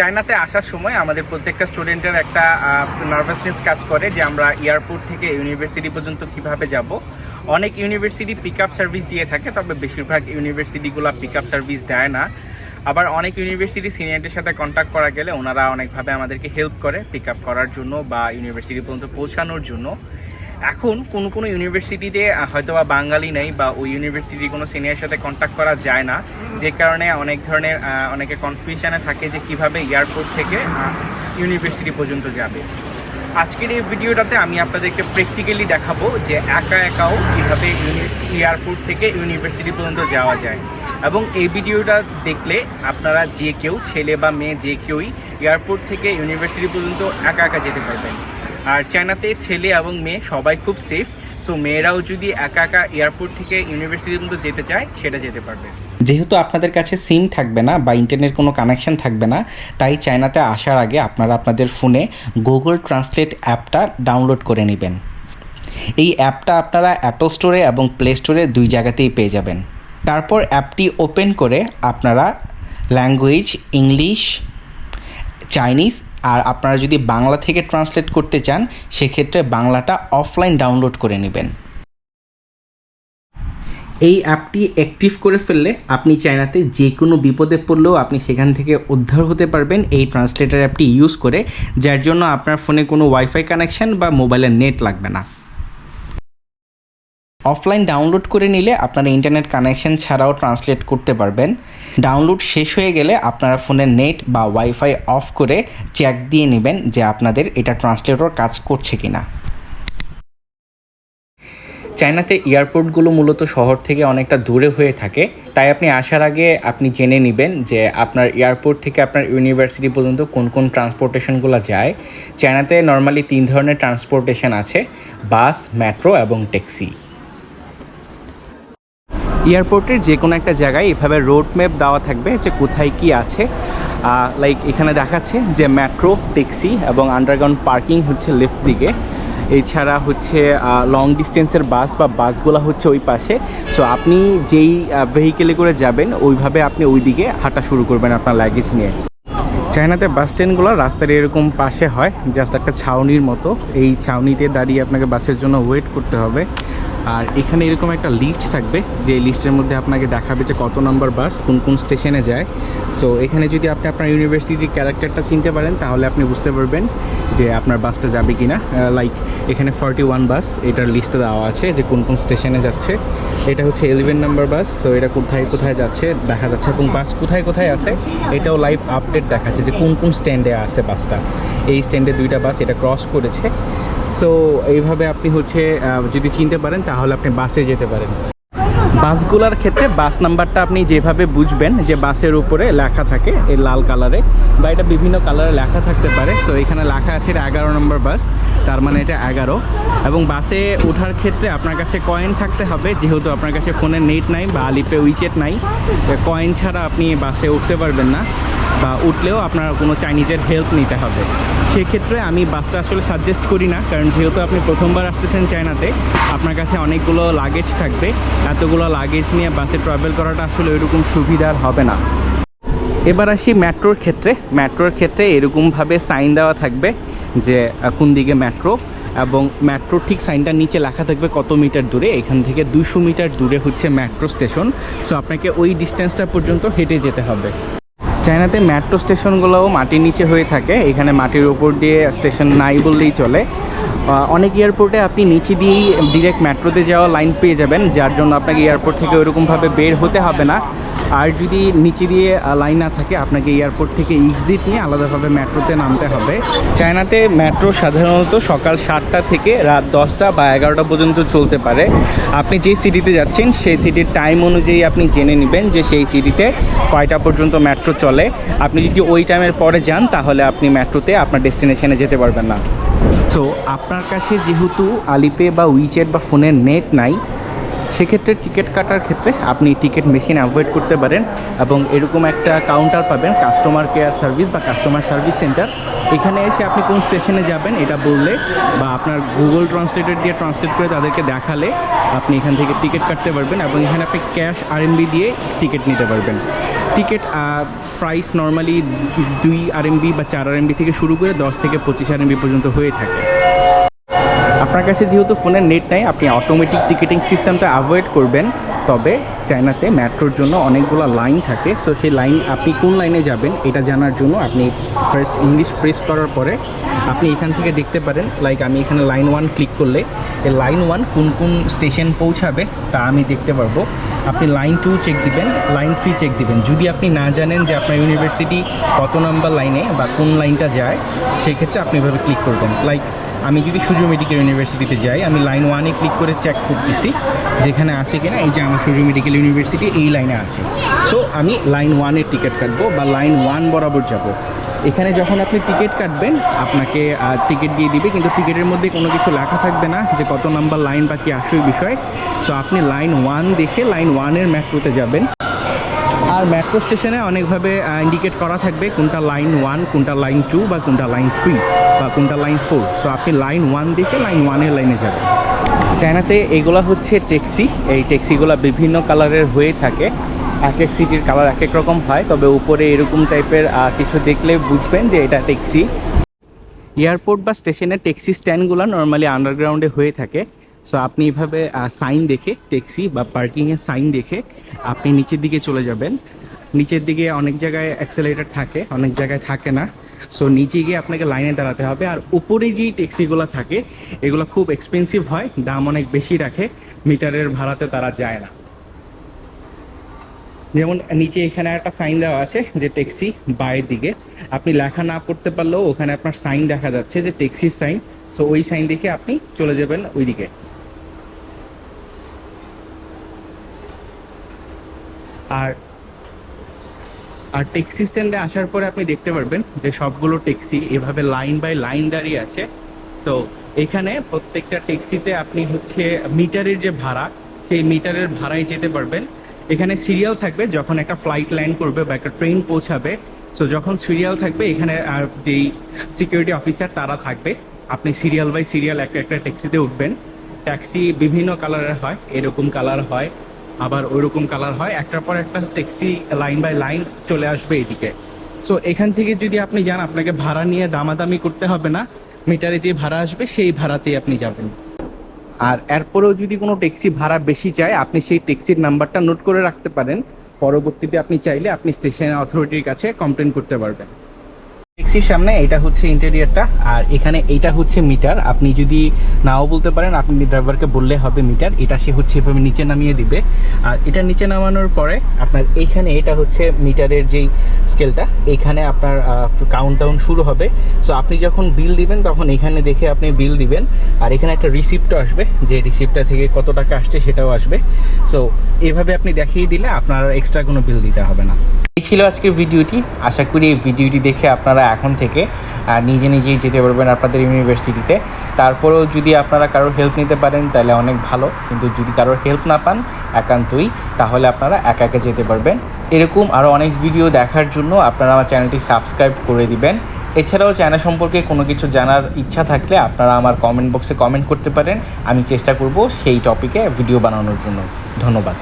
চায়নাতে আসার সময় আমাদের প্রত্যেকটা স্টুডেন্টের একটা নার্ভাসনেস কাজ করে যে আমরা এয়ারপোর্ট থেকে ইউনিভার্সিটি পর্যন্ত কীভাবে যাব। অনেক ইউনিভার্সিটি পিক আপ সার্ভিস দিয়ে থাকে, তবে বেশিরভাগ ইউনিভার্সিটিগুলো পিক আপ সার্ভিস দেয় না। আবার অনেক ইউনিভার্সিটি সিনিয়রদের সাথে কন্ট্যাক্ট করা গেলে ওনারা অনেকভাবে আমাদেরকে হেল্প করে পিক আপ করার জন্য বা ইউনিভার্সিটি পর্যন্ত পৌঁছানোর জন্য। এখন কোনো কোনো ইউনিভার্সিটিতে হয়তো বা বাঙালি নেই বা ওই ইউনিভার্সিটি কোনো সিনিয়র সাথে কন্ট্যাক্ট করা যায় না। যে কারণে অনেক ধরনের অনেকে কনফিউশনে থাকে যে কীভাবে এয়ারপোর্ট থেকে ইউনিভার্সিটি পর্যন্ত যাবে। আজকের এই ভিডিওটাতে আমি আপনাদেরকে প্র্যাকটিক্যালি দেখাবো যে একা একাও কীভাবে এয়ারপোর্ট থেকে ইউনিভার্সিটি পর্যন্ত যাওয়া যায়। এবং এই ভিডিওটা দেখলে আপনারা যে কেউ, ছেলে বা মেয়ে যে কেউই এয়ারপোর্ট থেকে ইউনিভার্সিটি পর্যন্ত একা একা যেতে পারবেন। আর চায়নাতে ছেলে এবং মেয়ে সবাই খুব সেফ সো মেয়েরাও যদি একা একা এয়ারপোর্ট থেকে ইউনিভার্সিটি পর্যন্ত যেতে চায়, সেটা যেতে পারবে। যেহেতু আপনাদের কাছে সিম থাকবে না বা ইন্টারনেট কোনো কানেকশন থাকবে না, তাই চায়নাতে আসার আগে আপনারা আপনাদের ফোনে গুগল ট্রান্সলেট অ্যাপটা ডাউনলোড করে নেবেন। এই অ্যাপটা আপনারা অ্যাপল স্টোরে এবং প্লে স্টোরে দুই জায়গাতেই পেয়ে যাবেন। তারপর অ্যাপটি ওপেন করে আপনারা ল্যাঙ্গুয়েজ ইংলিশ চাইনিজ আর আপনারা যদি বাংলা থেকে ট্রান্সলেট করতে চান, সেক্ষেত্রে বাংলাটা অফলাইন ডাউনলোড করে নেবেন। এই অ্যাপটি অ্যাক্টিভ করে ফেললে আপনি চায়নাতে যে কোনো বিপদে পড়লেও আপনি সেখান থেকে উদ্ধার হতে পারবেন এই ট্রান্সলেটার অ্যাপটি ইউজ করে, যার জন্য আপনার ফোনে কোনো ওয়াইফাই কানেকশান বা মোবাইলের নেট লাগবে না। অফলাইন ডাউনলোড করে নিলে আপনারা ইন্টারনেট কানেকশন ছাড়াও ট্রান্সলেট করতে পারবেন। ডাউনলোড শেষ হয়ে গেলে আপনারা ফোনে নেট বা ওয়াইফাই অফ করে চেক দিয়ে নেবেন যে আপনাদের এটা ট্রান্সলেটর কাজ করছে কি না চায়নাতে এয়ারপোর্টগুলো মূলত শহর থেকে অনেকটা দূরে হয়ে থাকে। তাই আপনি আসার আগে আপনি জেনে নেবেন যে আপনার এয়ারপোর্ট থেকে আপনার ইউনিভার্সিটি পর্যন্ত কোন কোন ট্রান্সপোর্টেশনগুলো যায়। চায়নাতে নর্মালি তিন ধরনের ট্রান্সপোর্টেশন আছে, বাস মেট্রো এবং ট্যাক্সি এয়ারপোর্টের যে কোনো একটা জায়গায় এভাবে রোড ম্যাপ দেওয়া থাকবে যে কোথায় কি আছে। লাইক এখানে দেখাচ্ছে যে মেট্রো ট্যাক্সি এবং আন্ডারগ্রাউন্ড পার্কিং হচ্ছে লেফট দিকে। এছাড়া হচ্ছে লং ডিস্টেন্সের বাস বা বাসগুলো হচ্ছে ওই পাশে। সো আপনি যেই ভেহিকেলে করে যাবেন, ওইভাবে আপনি ওই দিকে হাঁটা শুরু করবেন আপনার লাগেজ নিয়ে। চায়নাতে বাস স্ট্যান্ডগুলো রাস্তার এরকম পাশে হয় জাস্ট একটা ছাউনির মতো। এই ছাউনিতে দাঁড়িয়ে আপনাকে বাসের জন্য ওয়েট করতে হবে। আর এখানে এরকম একটা লিস্ট থাকবে, যে লিস্টের মধ্যে আপনাকে দেখাবে যে কত নম্বর বাস কোন কোন স্টেশনে যায়। সো এখানে যদি আপনি আপনার ইউনিভার্সিটির ক্যারেক্টারটা চিনতে পারেন, তাহলে আপনি বুঝতে পারবেন যে আপনার বাসটা যাবে কি না লাইক এখানে ফর্টি ওয়ান বাস এটার লিস্টে দেওয়া আছে যে কোন কোন স্টেশনে যাচ্ছে। এটা হচ্ছে ইলেভেন নাম্বার বাস সো এটা কোথায় কোথায় যাচ্ছে, দেখা যাচ্ছে। এবং বাস কোথায় কোথায় আছে, এটাও লাইভ আপডেট দেখাচ্ছে যে কোন কোন স্ট্যান্ডে আছে বাসটা এই স্ট্যান্ডে দুইটা বাস এটা ক্রস করেছে। সো এইভাবে আপনি হচ্ছে যদি চিনতে পারেন, তাহলে আপনি বাসে যেতে পারেন। বাসগুলোর ক্ষেত্রে বাস নাম্বারটা আপনি যেভাবে বুঝবেন যে বাসের উপরে লেখা থাকে, এই লাল কালারে, বা এটা বিভিন্ন কালারে লেখা থাকতে পারে। তো এখানে লেখা আছে এটা এগারো নম্বর বাস, তার মানে এটা এগারো। এবং বাসে ওঠার ক্ষেত্রে আপনার কাছে কয়েন থাকতে হবে, যেহেতু আপনার কাছে ফোনে নেট নাই, বা আলিপে উইচেট নাই। কয়েন ছাড়া আপনি বাসে উঠতে পারবেন না, বা উঠলেও আপনার কোনো চাইনিজের হেল্প নিতে হবে। সেক্ষেত্রে আমি বাসটা আসলে সাজেস্ট করি না, কারণ যেহেতু আপনি প্রথমবার আসতেছেন চায়নাতে, আপনার কাছে অনেকগুলো লাগেজ থাকবে। এতগুলো লাগেজ নিয়ে বাসে ট্রাভেল করাটা আসলে ওইরকম সুবিধার হবে না। এবার আসি মেট্রোর ক্ষেত্রে। মেট্রোর ক্ষেত্রে এরকমভাবে সাইন দেওয়া থাকবে যে কোন দিকে মেট্রো, এবং মেট্রো ঠিক সাইনটার নিচে লেখা থাকবে কত মিটার দূরে। এখান থেকে দুশো মিটার দূরে হচ্ছে মেট্রো স্টেশন। সো আপনাকে ওই ডিস্টেন্সটা পর্যন্ত হেঁটে যেতে হবে। চায়নাতে মেট্রো স্টেশনগুলোও মাটির নিচে হয়ে থাকে। এখানে মাটির উপর দিয়ে স্টেশন নাই বললেই চলে। অনেক এয়ারপোর্টে আপনি নিচে দিয়েই ডিরেক্ট মেট্রোতে যাওয়া লাইন পেয়ে যাবেন, যার জন্য আপনাকে এয়ারপোর্ট থেকে ওইরকমভাবে বের হতে হবে না। আর যদি নিচে দিয়ে লাইন না থাকে, আপনাকে এয়ারপোর্ট থেকে এক্সিট নিয়ে আলাদাভাবে মেট্রোতে নামতে হবে। চায়নাতে মেট্রো সাধারণত সকাল সাতটা থেকে রাত দশটা বা এগারোটা পর্যন্ত চলতে পারে। আপনি যে সিটিতে যাচ্ছেন, সেই সিটির টাইম অনুযায়ী আপনি জেনে নেবেন যে সেই সিটিতে কয়টা পর্যন্ত মেট্রো চলে। আপনি যদি ওই টাইমের পরে যান, তাহলে আপনি মেট্রোতে আপনার ডেস্টিনেশনে যেতে পারবেন না। তো আপনার কাছে যেহেতু আলিপে বা উইচেট বা ফোনের নেট নাই, সেক্ষেত্রে টিকিট কাটার ক্ষেত্রে আপনি টিকিট মেশিন অ্যাভয়েড করতে পারেন এবং এরকম একটা কাউন্টার পাবেন কাস্টমার কেয়ার সার্ভিস বা কাস্টমার সার্ভিস সেন্টার এখানে এসে আপনি কোন স্টেশনে যাবেন এটা বললে বা আপনার গুগল ট্রান্সলেটর দিয়ে ট্রান্সলেট করে তাদেরকে দেখালে আপনি এখান থেকে টিকিট কাটতে পারবেন এবং এখানে আপনি ক্যাশ আরএমবি দিয়ে টিকিট নিতে পারবেন। টিকিট প্রাইস নর্মালি দুই আরএমবি বা চার আরএমবি থেকে শুরু করে দশ থেকে পঁচিশ আরএমবি পর্যন্ত হয়ে থাকে। আপনার কাছে যেহেতু ফোনের নেট নাই, আপনি অটোমেটিক টিকিটিং সিস্টেমটা অ্যাভয়েড করবেন। তবে চায়নাতে মেট্রোর জন্য অনেকগুলো লাইন থাকে। সো সেই লাইন আপনি কোন লাইনে যাবেন এটা জানার জন্য আপনি ফার্স্ট ইংলিশ প্রেস করার পরে আপনি এখান থেকে দেখতে পারেন লাইক আমি এখানে লাইন ওয়ান ক্লিক করলে লাইন ওয়ান কোন কোন স্টেশন পৌঁছাবে তা আমি দেখতে পারব। আপনি লাইন টু চেক দিবেন লাইন থ্রি চেক দিবেন। যদি আপনি না জানেন যে আপনার ইউনিভার্সিটি কত নাম্বার লাইনে বা কোন লাইনটা যায়, সেক্ষেত্রে আপনি এভাবে ক্লিক করবেন। লাইক আমি যদি সূর্য মেডিকেল ইউনিভার্সিটিতে যাই, আমি লাইন ওয়ানে ক্লিক করে চেক করতেছি, যেখানে আছে কিনা, এই যে আমার সূর্য মেডিকেল ইউনিভার্সিটি এই লাইনে আছে। সো আমি লাইন ওয়ানের টিকিট কাটবো বা লাইন ওয়ান বরাবর যাব। এখানে যখন আপনি টিকিট কাটবেন, আপনাকে টিকিট দিয়ে দিবে, কিন্তু টিকিটের মধ্যে কোনো কিছু লেখা থাকবে না যে কত নাম্বার লাইন বা কি আসল বিষয়। সো আপনি লাইন ওয়ান দেখে লাইন ওয়ানের মেট্রোতে যাবেন। আর মেট্রো স্টেশনে অনেকভাবে ইন্ডিকেট করা থাকবে কোনটা লাইন ওয়ান কোনটা লাইন টু বা কোনটা লাইন থ্রি বা কোনটা লাইন ফোর সো আপনি লাইন ওয়ান দেখে লাইন ওয়ানের লাইনে যাবেন। চায়নাতে এগুলা হচ্ছে ট্যাক্সি এই ট্যাক্সিগুলো বিভিন্ন কালারের হয়ে থাকে। এক এক সিটির কালার এক এক রকম হয়। তবে উপরে এরকম টাইপের কিছু দেখলে বুঝবেন যে এটা ট্যাক্সি এয়ারপোর্ট বা স্টেশনের ট্যাক্সি স্ট্যান্ডগুলো নর্মালি আন্ডারগ্রাউন্ডে হয়ে থাকে। সো আপনি এইভাবে সাইন দেখে ট্যাক্সি বা পার্কিংয়ের সাইন দেখে আপনি নিচের দিকে চলে যাবেন। নিচের দিকে অনেক জায়গায় অ্যাক্সেলেটার থাকে, অনেক জায়গায় থাকে না। সো নিচে গিয়ে আপনাকে লাইনে দাঁড়াতে হবে। আর উপরে যেই ট্যাক্সিগুলো থাকে, এগুলো খুব এক্সপেন্সিভ হয়, দাম অনেক বেশি রাখে, মিটারের ভাড়াতে তারা যায় না। যেমন, নিচে এখানে একটা সাইন দেওয়া আছে যে ট্যাক্সি বাইরের দিকে। আপনি লেখা না করতে পারলেও ওখানে আপনার সাইন দেখা যাচ্ছে যে ট্যাক্সির সাইন সো ওই সাইন দেখে আপনি চলে যাবেন ওইদিকে। আর আর ট্যাক্সি স্ট্যান্ডে আসার পরে আপনি দেখতে পারবেন যে সবগুলো ট্যাক্সি এভাবে লাইন বাই লাইন দাঁড়িয়ে আছে। তো এখানে প্রত্যেকটা ট্যাক্সিতে আপনি হচ্ছে মিটারের যে ভাড়া, সেই মিটারের ভাড়ায় যেতে পারবেন। এখানে সিরিয়াল থাকবে যখন একটা ফ্লাইট ল্যান্ড করবে বা একটা ট্রেন পৌঁছাবে। সো যখন সিরিয়াল থাকবে, এখানে আর যেই সিকিউরিটি অফিসার তারা থাকবে। আপনি সিরিয়াল বাই সিরিয়াল একটা একটা ট্যাক্সিতে উঠবেন। ট্যাক্সি বিভিন্ন কালারের হয়, এরকম কালার হয়। আবার ওইরকম কালার হয়। একটার পর একটা ট্যাক্সি লাইন বাই লাইন চলে আসবে এদিকে। সো এখান থেকে যদি আপনি যান, আপনাকে ভাড়া নিয়ে দামাদামি করতে হবে না। মিটারে যে ভাড়া আসবে, সেই ভাড়াতেই আপনি যাবেন। আর এরপরেও যদি কোনো ট্যাক্সি ভাড়া বেশি চায়, আপনি সেই ট্যাক্সির নাম্বারটা নোট করে রাখতে পারেন। পরবর্তীতে আপনি চাইলে আপনি স্টেশন অথরিটির কাছে কমপ্লেন করতে পারবেন। ট্যাক্সির সামনে এটা হচ্ছে ইন্টেরিয়ারটা আর এখানে এইটা হচ্ছে মিটার আপনি যদি নাও বলতে পারেন, আপনি ড্রাইভারকে বললে হবে মিটার এটা সে হচ্ছে এভাবে নিচে নামিয়ে দিবে। আর এটা নিচে নামানোর পরে আপনার এইখানে এটা হচ্ছে মিটারের যেই স্কেলটা এইখানে আপনার কাউন্টডাউন শুরু হবে। সো আপনি যখন বিল দিবেন, তখন এখানে দেখে আপনি বিল দিবেন। আর এখানে একটা রিসিপ্টও আসবে, যে রিসিপ্টটা থেকে কত টাকা আসছে সেটাও আসবে। সো এভাবে আপনি দেখিয়ে দিলে আপনার এক্সট্রা কোনো বিল দিতে হবে না। এই ছিল আজকের ভিডিওটি। আশা করি এই ভিডিওটি দেখে আপনারা এখন থেকে নিজে নিজেই যেতে পারবেন আপনাদের ইউনিভার্সিটিতে। তারপরেও যদি আপনারা কারোর হেল্প নিতে পারেন, তাহলে অনেক ভালো। কিন্তু যদি কারোর হেল্প না পান, একান্তই, তাহলে আপনারা একা একা যেতে পারবেন। এরকম আরও অনেক ভিডিও দেখার জন্য আপনারা আমার চ্যানেলটি সাবস্ক্রাইব করে দিবেন। এছাড়াও চ্যানেল সম্পর্কে কোনো কিছু জানার ইচ্ছা থাকলে আপনারা আমার কমেন্ট বক্সে কমেন্ট করতে পারেন। আমি চেষ্টা করব সেই টপিকে ভিডিও বানানোর জন্য। ধন্যবাদ।